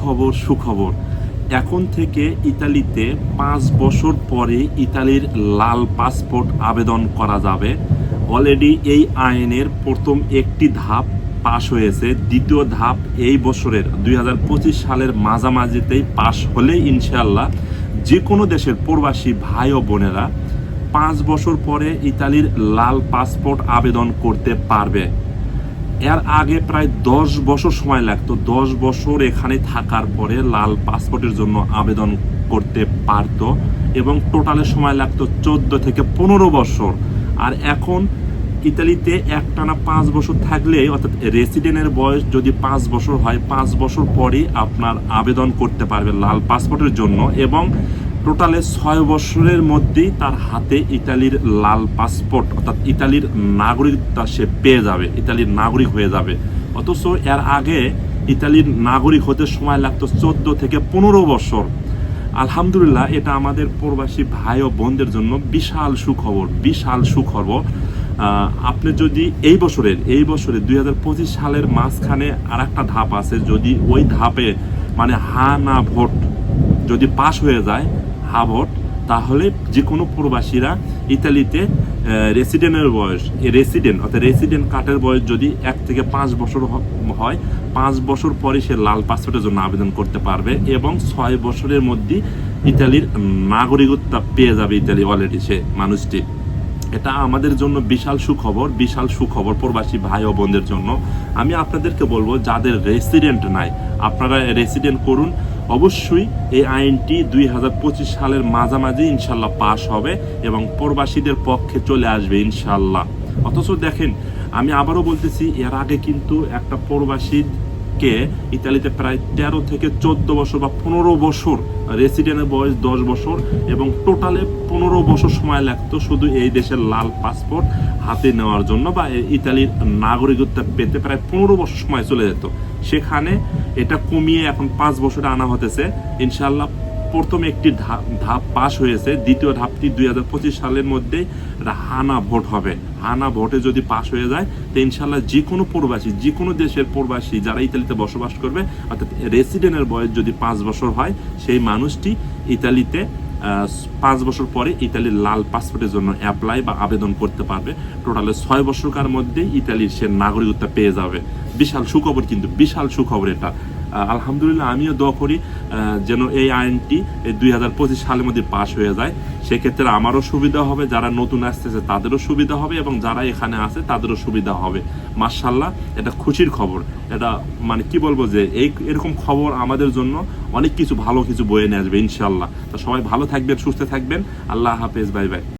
সুখবর সুখবর। এখন থেকে ইতালিতে পাঁচ বছর পরে ইতালির লাল পাসপোর্ট আবেদন করা যাবে। অলরেডি এই আইনের প্রথম একটি ধাপ পাশ হয়েছে। দ্বিতীয় ধাপ এই বছরের দুই হাজার পঁচিশ সালের মাঝামাঝিতেই পাশ হলে ইনশাল্লাহ যে কোনো দেশের প্রবাসী ভাই ও বোনেরা পাঁচ বছর পরে ইতালির লাল পাসপোর্ট আবেদন করতে পারবে। এর আগে প্রায় দশ বছর সময় লাগতো। দশ বছর এখানে থাকার পরে লাল পাসপোর্টের জন্য আবেদন করতে পারতো এবং টোটালে সময় লাগতো চোদ্দ থেকে পনেরো বছর। আর এখন ইতালিতে একটানা পাঁচ বছর থাকলে, অর্থাৎ রেসিডেন্টের বয়স যদি পাঁচ বছর হয়, পাঁচ বছর পরই আপনার আবেদন করতে পারবে লাল পাসপোর্টের জন্য এবং টোটালে ছয় বছরের মধ্যেই তার হাতে ইতালির লাল পাসপোর্ট, অর্থাৎ ইতালির নাগরিকতা সে পেয়ে যাবে, ইতালির নাগরিক হয়ে যাবে। অথচ এর আগে ইতালির নাগরিক হতে সময় লাগতো চোদ্দ থেকে পনেরো বছর। আলহামদুলিল্লাহ, এটা আমাদের প্রবাসী ভাই ও বোনদের জন্য বিশাল সুখবর বিশাল সুখবর। আপনি যদি এই বছরের এই বছরের দুই সালের মাঝখানে আর একটা ধাপ আছে, যদি ওই ধাপে মানে হা না ভোট যদি পাশ হয়ে যায় হা ভোট তাহলে যে কোনো প্রবাসীরা ইতালিতে রেসিডেন্টের বয়স রেসিডেন্ট অর্থাৎ রেসিডেন্ট কার্ডের বয়স যদি এক থেকে পাঁচ বছর হয়, পাঁচ বছর পরে সে লাল পাসপোর্টের জন্য আবেদন করতে পারবে এবং ছয় বছরের মধ্যে ইতালির নাগরিকত্ব পেয়ে যাবে ইতালি অলরেডি সে মানুষটি। এটা আমাদের জন্য বিশাল সুখবর বিশাল সুখবর প্রবাসী ভাই ও বোনদের জন্য। আমি আপনাদেরকে বলব, যাদের রেসিডেন্ট নাই, আপনারা রেসিডেন্ট করুন অবশ্যই এই আইনটি দুই হাজার পঁচিশ সালের মাঝামাঝি ইনশাল্লাহ পাশ হবে এবং প্রবাসীদের পক্ষে চলে আসবে ইনশাল্লাহ। অথচ দেখেন, আমি আবারও বলতেছি, এর আগে কিন্তু একটা প্রবাসী কে ইতালিতে প্রায় তেরো থেকে চোদ্দ বছর বা পনেরো বছর রেসিডেন্টের বয়স দশ বছর এবং টোটালে পনেরো বছর সময় লাগতো শুধু এই দেশের লাল পাসপোর্ট হাতে নেওয়ার জন্য বা ইতালির নাগরিকত্ব পেতে প্রায় পনেরো বছর সময় চলে যেত। সেখানে এটা কমিয়ে এখন পাঁচ বছরে আনা হতেছে। ইনশাল্লাহ প্রথম একটি ধাপ পাশ হয়েছে, দ্বিতীয় ধাপটি দুই হাজার পঁচিশ সালের মধ্যে হানা ভোট হবে। হানা ভোটে যদি পাশ হয়ে যায়, তো ইনশাল্লাহ যে কোনো প্রবাসী যে কোনো দেশের প্রবাসী যারা ইতালিতে বসবাস করবে, অর্থাৎ রেসিডেন্টের বয়স যদি পাঁচ বছর হয়, সেই মানুষটি ইতালিতে পাঁচ বছর পরে ইতালির লাল পাসপোর্টের জন্য অ্যাপ্লাই বা আবেদন করতে পারবে। টোটালে ছয় বছরকার মধ্যে ইতালির সে নাগরিকত্ব পেয়ে যাবে। বিশাল সুখবর কিন্তু, বিশাল সুখবর এটা। আলহামদুলিল্লাহ আমিও দোয়া করি যেন এই আইনটি দুই হাজার পঁচিশ সালের মধ্যে পাশ হয়ে যায়। সেক্ষেত্রে আমারও সুবিধা হবে, যারা নতুন আসতেছে তাদেরও সুবিধা হবে এবং যারা এখানে আছে তাদেরও সুবিধা হবে। মার্শাল্লাহ এটা খুশির খবর। এটা মানে কি বলব যে, এই এরকম খবর আমাদের জন্য অনেক কিছু, ভালো কিছু বয়ে নিয়ে আসবে ইনশাল্লাহ তো সবাই ভালো থাকবেন, সুস্থ থাকবেন। আল্লাহ হাফেজ, বাই বাই।